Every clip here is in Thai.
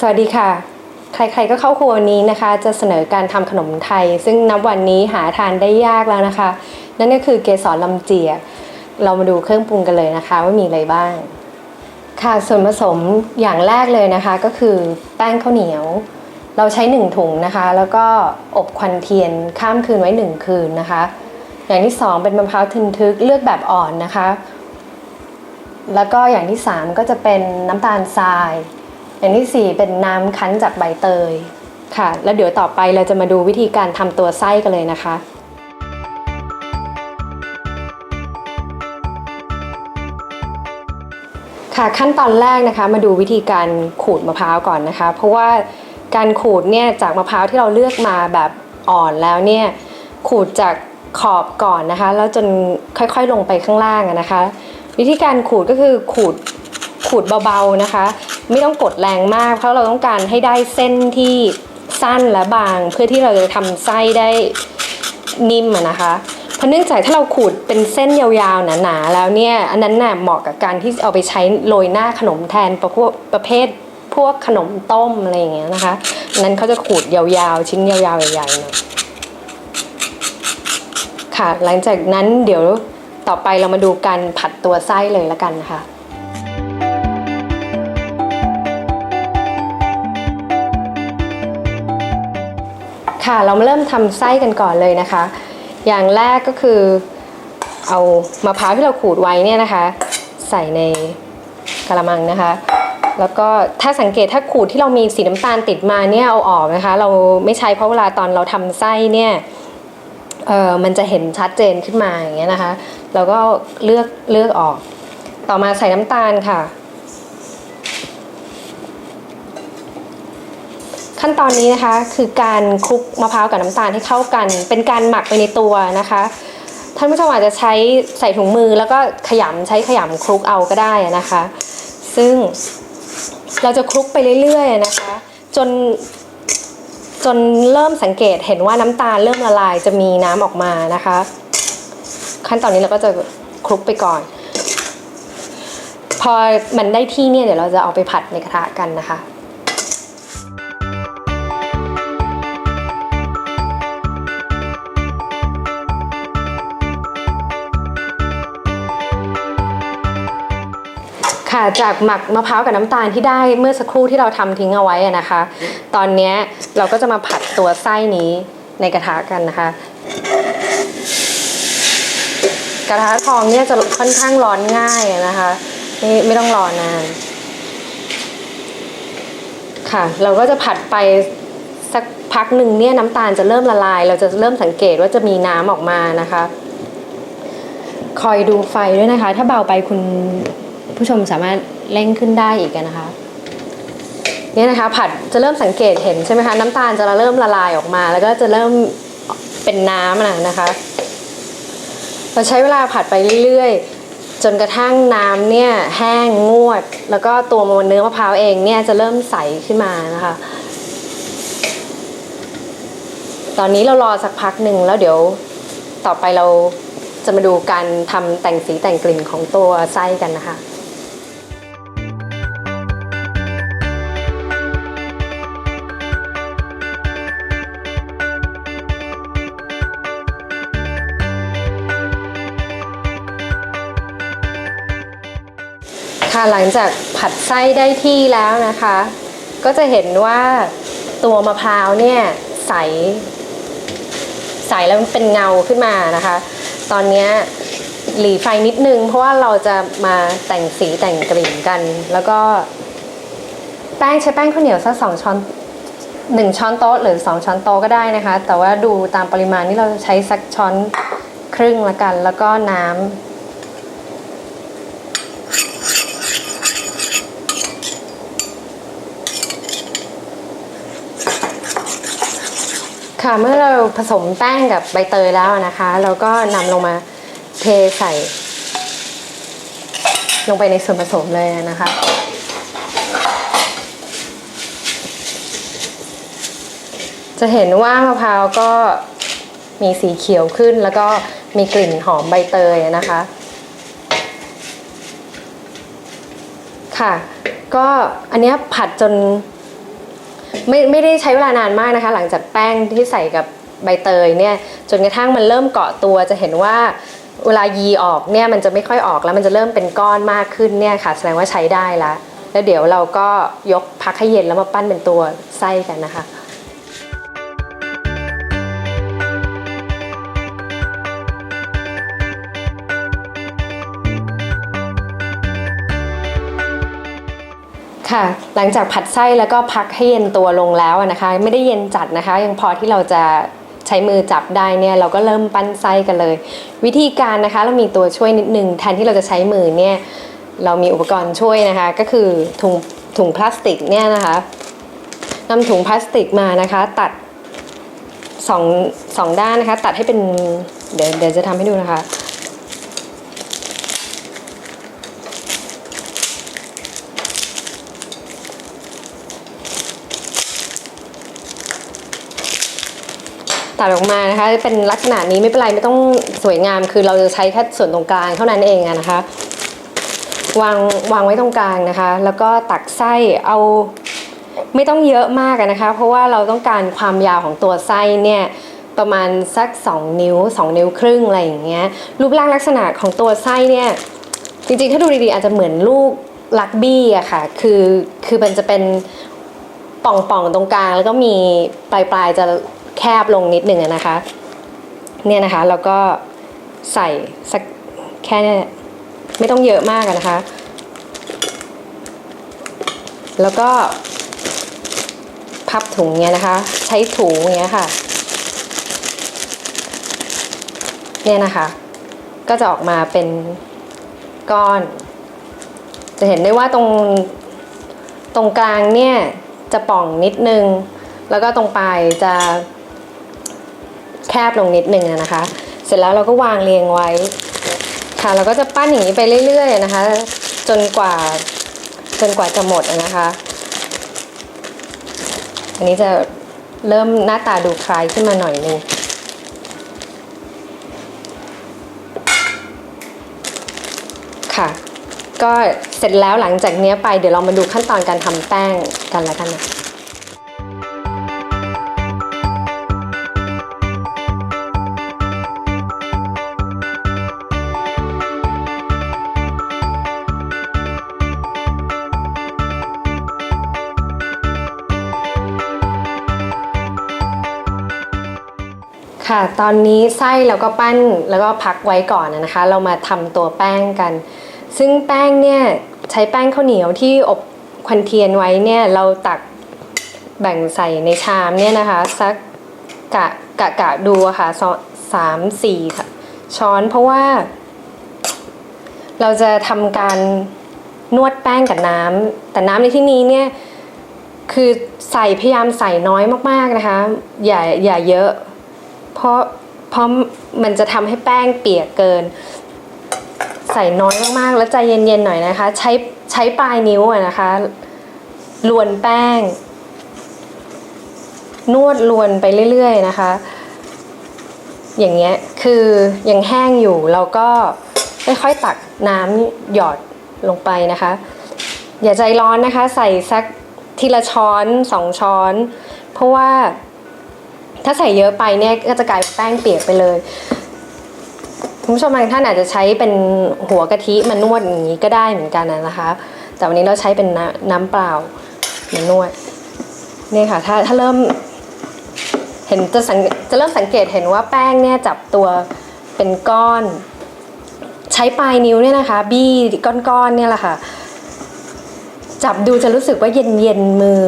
สวัสดีค่ะ ใครๆก็เข้าครัววันนี้นะคะ จะเสนอการทำขนมไทย ซึ่งนับวันนี้หาทานได้ยากแล้วนะคะ นั่นก็คือเกสรลำเจีย เรามาดูเครื่องปรุงกันเลยนะคะ ว่ามีอะไรบ้าง ค่ะส่วนผสมอย่างแรกเลยนะคะ ก็คือแป้งข้าวเหนียว เราใช้หนึ่งถุงนะคะ แล้วก็อบควันเทียนข้ามคืนไว้หนึ่งคืนนะคะ อย่างที่สองเป็นมะพร้าวทึนทึกเลือกแบบอ่อนนะคะ แล้วก็อย่างที่สามก็จะเป็นน้ำตาลทราย อย่างที่สี่เป็นน้ำคั้นจากใบเตยค่ะ แล้วเดี๋ยวต่อไปเราจะมาดูวิธีการทำตัวไส้กันเลยนะคะค่ะขั้นตอนแรกนะคะมาดูวิธีการขูดมะพร้าวก่อนนะคะ เพราะว่าการขูดเนี่ยจากมะพร้าวที่เราเลือกมาแบบอ่อนแล้วเนี่ยขูดจากขอบก่อนนะคะ แล้วจนค่อยๆลงไปข้างล่างนะคะ วิธีการขูดก็คือขูด ขูดเบาๆนะคะ ไม่ต้องกดแรงมาก เพราะเราต้องการให้ได้เส้นที่สั้นและบาง เพื่อที่เราจะทำไส้ได้นิ่มนะคะ เพราะเนื่องจากถ้าเราขูดเป็นเส้นยาวๆหนาๆแล้วเนี่ยอันนั้นน่ะเหมาะกับการที่เอาไปใช้โรยหน้าขนมแทนประพวกประเภทพวกขนมต้มอะไรอย่างเงี้ยนะคะนนั้นเขาจะขูดยาวๆ ชิ้นยาวๆใหญ่ๆหน่อยค่ะหลังจากนั้นเดี๋ยวต่อไปเรามาดูการผัดตัวไส้เลยละกันนะคะ ค่ะเรามาเริ่มทำไส้กันก่อนเลยนะคะ อย่างแรกก็คือเอามะพร้าวที่เราขูดไว้เนี่ยนะคะ ใส่ในกระมังนะคะ แล้วก็ถ้าสังเกตถ้าขูดที่เรามีสีน้ำตาลติดมาเนี่ยเอาออกนะคะ เราไม่ใช้เพราะเวลาตอนเราทำไส้เนี่ยเออมันจะเห็นชัดเจนขึ้นมาอย่างเงี้ยนะคะ เราก็เลือกเลือกออก ต่อมาใส่น้ำตาลค่ะ ขั้นตอนนี้นะคะคือการคลุกมะพร้าวกับน้ำตาลให้เข้ากัน เป็นการหมักไปในตัวนะคะท่านผู้ชมอาจจะใช้ใส่ถุงมือแล้วก็ขยำใช้ขยำคลุกเอาก็ได้นะคะ ซึ่งเราจะคลุกไปเรื่อยๆนะคะ จนจนเริ่มสังเกตเห็นว่าน้ำตาลเริ่มละลายจะมีน้ำออกมานะคะ ขั้นตอนนี้เราก็จะคลุกไปก่อน พอมันได้ที่เนี่ยเดี๋ยวเราจะเอาไปผัดในกระทะกันนะคะ ค่ะจากหมักมะพร้าวกับน้ำตาลที่ได้เมื่อสักครู่ที่เราทำทิ้งเอาไว้อะนะคะ ตอนเนี้ยเราก็จะมาผัดตัวไส้นี้ในกระทะกันนะคะ กระทะทองเนี่ยจะค่อนข้างร้อนง่ายอะนะคะไม่ไม่ต้องรอนาน ค่ะ เราก็จะผัดไปสักพักหนึ่งเนี่ยน้ำตาลจะเริ่มละลาย เราจะเริ่มสังเกตว่าจะมีน้ำออกมานะคะ คอยดูไฟด้วยนะคะ ถ้าเบาไปคุณ ผู้ชมสามารถเร่งขึ้นได้อีกนะคะเนี่ยนะคะผัดจะเริ่มสังเกตเห็นใช่ไหมคะน้ำตาลจะเริ่มละลายออกมา แล้วก็จะเริ่มเป็นน้ำนะนะคะ เราใช้เวลาผัดไปเรื่อยๆ จนกระทั่งน้ำเนี่ยแห้งงวด แล้วก็ตัวเนื้อมะพร้าวเองเนี่ยจะเริ่มใสขึ้นมานะคะ ตอนนี้เรารอสักพักหนึ่งแล้วเดี๋ยวต่อไปเราจะมาดูการทำแต่งสีแต่งกลิ่นของตัวไส้กันนะคะ ค่ะหลังจากผัดไส้ได้ที่แล้วนะคะ ก็จะเห็นว่าตัวมะพร้าวเนี่ยใส ใสแล้วมันเป็นเงาขึ้นมานะคะ ตอนนี้หลีไฟนิดนึง เพราะว่าเราจะมาแต่งสีแต่งกลิ่นกัน แล้วก็ แป้งใช้แป้งข้าวเหนียวสักสองช้อนหนึ่งช้อนโต๊ะหรือสองช้อนโต๊ะก็ได้นะคะ แต่ว่าดูตามปริมาณนี่เราใช้สักช้อนครึ่งละกัน แล้วก็น้ำ ค่ะ เมื่อเราผสมแป้งกับใบเตยแล้วนะคะ เราก็นำลงมาเทใส่ ลงไปในส่วนผสมเลยนะคะจะเห็นว่ามะพร้าวก็มีสีเขียวขึ้นแล้วก็มีกลิ่นหอมใบเตยนะคะ ค่ะ ก็อันนี้ผัดจน ไม่ไม่ได้ใช้เวลานานมากนะคะ หลังจากแป้งที่ใส่กับใบเตยเนี่ยจนกระทั่งมันเริ่มเกาะตัวจะเห็นว่าเวลายีออกเนี่ยมันจะไม่ค่อยออกแล้วมันจะเริ่มเป็นก้อนมากขึ้นเนี่ยค่ะ แสดงว่าใช้ได้ละแล้วเดี๋ยวเราก็ยกพักให้เย็นแล้วมาปั้นเป็นตัวไส้กันนะคะ ค่ะ หลังจากผัดไส้แล้วก็พักให้เย็นตัวลงแล้วนะคะ ไม่ได้เย็นจัดนะคะ ยังพอที่เราจะใช้มือจับได้เนี่ยเราก็เริ่มปั้นไส้กันเลย วิธีการนะคะเรามีตัวช่วยนิดนึงแทนที่เราจะใช้มือเนี่ยเรามีอุปกรณ์ช่วยนะคะ ก็คือถุงถุงพลาสติกเนี่ยนะคะนำถุงพลาสติกมานะคะ ตัดสองสองด้านนะคะ ตัดให้เป็นเดี๋ยวเดี๋ยวจะทำให้ดูนะคะ ตัดออกมานะคะ เป็นลักษณะนี้ไม่เป็นไรไม่ต้องสวยงาม คือเราจะใช้แค่ส่วนตรงกลางเท่านั้นเองอะนะคะ วางวางไว้ตรงกลางนะคะ แล้วก็ตักไส้เอาไม่ต้องเยอะมากนะคะ เพราะว่าเราต้องการความยาวของตัวไส้เนี่ยประมาณสัก 2 นิ้ว 2 นิ้วครึ่งอะไรอย่างเงี้ยรูปร่างลักษณะของตัวไส้เนี่ยจริงๆ ถ้าดูดีๆ อาจจะเหมือนลูกลักบี้อะค่ะ คือคือมันจะเป็นป่องๆตรงกลาง แล้วก็มีปลายปลายๆจะ แคบลงนิดหนึ่งนะคะ เนี่ยนะคะแล้วก็ใส่สักแค่ไม่ต้องเยอะมากนะคะ แล้วก็พับถุงเนี้ยนะคะ ใช้ถุงเนี้ยค่ะ เนี่ยนะคะ ก็จะออกมาเป็นก้อน จะเห็นได้ว่าตรงตรงกลางเนี่ยจะป่องนิดนึง แล้วก็ตรงปลายจะ บลงนิดนึงนะคะ เสร็จแล้วเราก็วางเรียงไว้ ค่ะเราก็จะปั้นอย่างนี้ไปเรื่อยๆนะคะ จนกว่าจนกว่าจะหมดนะคะ อันนี้จะเริ่มหน้าตาดูคล้ายขึ้นมาหน่อยนึงค่ะ ก็เสร็จแล้วหลังจากนี้ไปเดี๋ยวเรามาดูขั้นตอนการทำแป้งกันแล้วกันนะ ค่ะ ตอนนี้ไส้เราก็ปั้นแล้วก็พักไว้ก่อนนะคะ เรามาทำตัวแป้งกัน ซึ่งแป้งเนี่ยใช้แป้งข้าวเหนียวที่อบควันเทียนไว้เนี่ยเราตักแบ่งใส่ในชามเนี่ยนะคะสักกะกะกะดูอะค่ะสามสี่ค่ะช้อนเพราะว่า เราจะทำการนวดแป้งกับน้ำแต่น้ำในที่นี้เนี่ยคือใส่พยายามใส่น้อยมากๆนะคะ อย่าอย่าเยอะ เพราะเพราะมันจะทำให้แป้งเปียกเกิน ใส่น้อยมากๆแล้วใจเย็นๆหน่อยนะคะ ใช้ใช้ปลายนิ้วอะนะคะลวนแป้ง นวดลวนไปเรื่อยๆนะคะ อย่างเงี้ยคือยังแห้งอยู่เราก็ค่อยๆตักน้ำหยอดลงไปนะคะ อย่าใจร้อนนะคะ ใส่สักทีละช้อนสองช้อน เพราะว่า ถ้าใส่เยอะไปเนี่ยก็จะกลายเป็นแป้งเปียกไปเลยคุณผู้ชมบางท่านอาจจะใช้เป็นหัวกะทิมานวดอย่างนี้ก็ได้เหมือนกันนะคะ แต่วันนี้เราใช้เป็นน้ำเปล่ามานวดนี่ค่ะถ้าถ้าเริ่มเห็นจะสังจะเริ่มสังเกตเห็นว่าแป้งเนี่ยจับตัวเป็นก้อน ใช้ปลายนิ้วเนี่ยนะคะ บี้ก้อนๆเนี่ยแหละค่ะ จับดูจะรู้สึกว่าเย็นเย็นมือ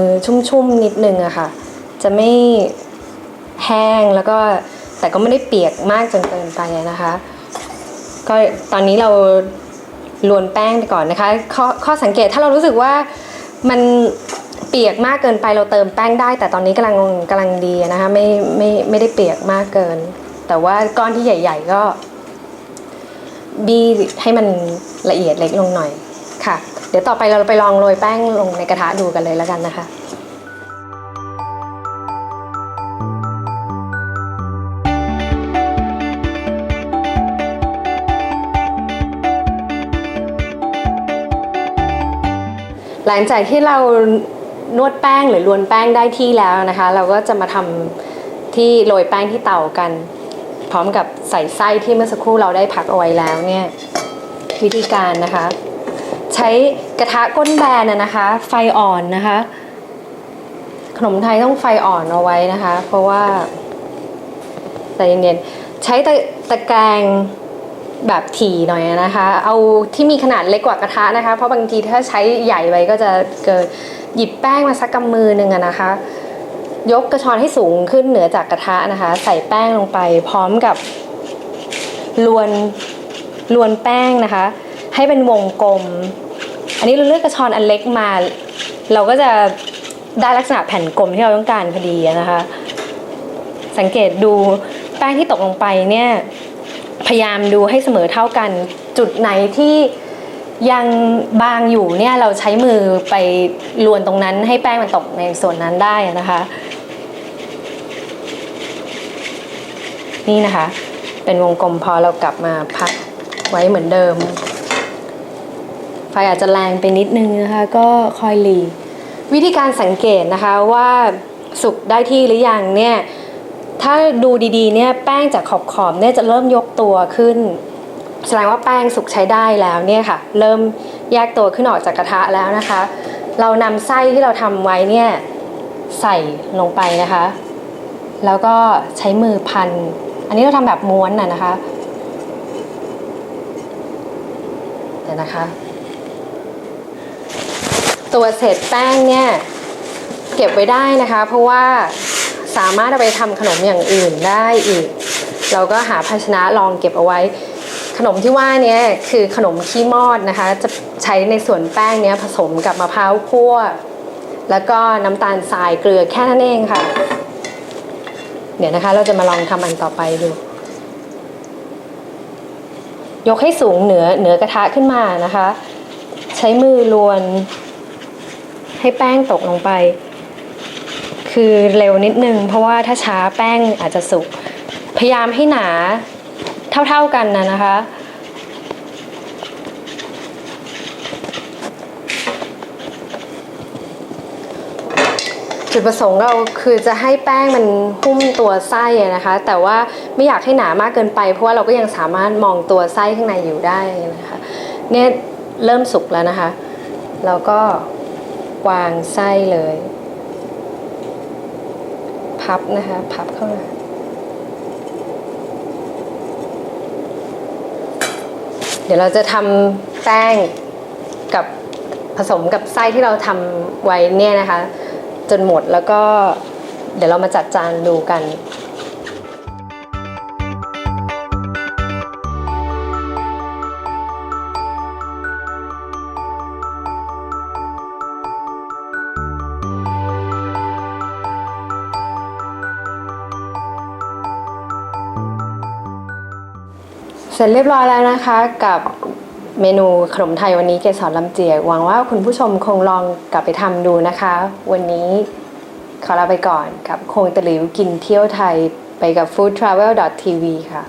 ชุ่มๆนิดนึงอะค่ะ จะไม่ แห้งแล้วก็แต่ก็ไม่ได้เปียกมากจนเกินไปนะคะ ก็ตอนนี้เราลวนแป้งไปก่อนนะคะข้อข้อสังเกตถ้าเรารู้สึกว่ามันเปียกมากเกินไปเราเติมแป้งได้ แต่ตอนนี้กำลังกำลังดีนะคะไม่ไม่ไม่ได้เปียกมากเกิน แต่ว่าก้อนที่ใหญ่ ๆ ก็ บี้ให้มันละเอียดเล็กลงหน่อยค่ะ เดี๋ยวต่อไปเราไปลองโรยแป้งลงในกระทะดูกันเลยแล้วกันนะคะ หลังจากที่เรานวดแป้งหรือลวนแป้งได้ที่แล้วนะคะ เราก็จะมาทำที่โรยแป้งที่เตากัน พร้อมกับใส่ไส้ที่เมื่อสักครู่เราได้พักเอาไว้แล้วเนี่ยวิธีการนะคะ ใช้กระทะก้นแบนนะนะคะ ไฟอ่อนนะคะ ขนมไทยต้องไฟอ่อนเอาไว้นะคะ เพราะว่าใจเย็นๆใช้ตะตะแกรง แบบถี่หน่อยนะคะ เอาที่มีขนาดเล็กกว่ากระทะนะคะ เพราะบางทีถ้าใช้ใหญ่ไปก็จะเกิดหยิบแป้งมาสักกำมือหนึ่งนะคะ ยกกระชอนให้สูงขึ้นเหนือจากกระทะนะคะ ใส่แป้งลงไปพร้อมกับลวนลวนแป้งนะคะ ให้เป็นวงกลม อันนี้เราเลือกกระชอนอันเล็กมา เราก็จะได้ลักษณะแผ่นกลมที่เราต้องการพอดีนะคะ สังเกตดูแป้งที่ตกลงไปเนี่ย พยายามดูให้เสมอเท่ากัน จุดไหนที่ยังบางอยู่เนี่ยเราใช้มือไปลวนตรงนั้นให้แป้งมันตกในส่วนนั้นได้นะคะ นี่นะคะ เป็นวงกลมพอเรากลับมาพักไว้เหมือนเดิมไฟอาจจะแรงไปนิดนึงนะคะ ก็คอยหลีวิธีการสังเกตนะคะว่าสุกได้ที่หรือยังเนี่ย ถ้าดูดีๆเนี่ยแป้งจากขอบๆเนี่ยจะเริ่มยกตัวขึ้น แสดงว่าแป้งสุกใช้ได้แล้วเนี่ยค่ะ เริ่มแยกตัวขึ้นออกจากกระทะแล้วนะคะ เรานำไส้ที่เราทำไว้เนี่ยใส่ลงไปนะคะ แล้วก็ใช้มือพัน อันนี้เราทำแบบม้วนน่ะนะคะเดี๋ยวนะคะ ตัวเศษแป้งเนี่ยเก็บไว้ได้นะคะ เพราะว่า สามารถเอาไปทำขนมอย่างอื่นได้อีก เราก็หาภาชนะรองเก็บเอาไว้ ขนมที่ว่าเนี้คือขนมขี้มอดนะคะ จะใช้ในส่วนแป้งเนี้ยผสมกับมะพร้าวคั่ว แล้วก็น้ำตาลทรายเกลือแค่นั้นเองค่ะ เดี๋ยวนะคะเราจะมาลองทำอันต่อไปดูยกให้สูงเหนือเหนือกระทะขึ้นมานะคะ ใช้มือลวน ให้แป้งตกลงไป คือเร็วนิดนึง เพราะว่าถ้าช้าแป้งอาจจะสุก พยายามให้หนาเท่าๆกันนะนะคะ จุดประสงค์เราคือจะให้แป้งมันหุ้มตัวไส้นะคะ แต่ว่าไม่อยากให้หนามากเกินไป เพราะว่าเราก็ยังสามารถมองตัวไส้ข้างในอยู่ได้นะคะ เนี่ยเริ่มสุกแล้วนะคะ เราก็วางไส้เลย พับนะคะ พับเข้ามาเดี๋ยวเราจะทำแป้งกับผสมกับไส้ที่เราทำไว้เนี่ยนะคะ จนหมดแล้วก็เดี๋ยวเรามาจัดจานดูกัน เสร็จเรียบร้อยแล้วนะคะกับเมนูขนมไทยวันนี้เกสรลำเจียกหวังว่าคุณผู้ชมคงลองกลับไปทำดูนะคะ วันนี้ขอลาไปก่อนกับคงตะหลิวกินเที่ยวไทยไปกับ foodtravel.tv ค่ะ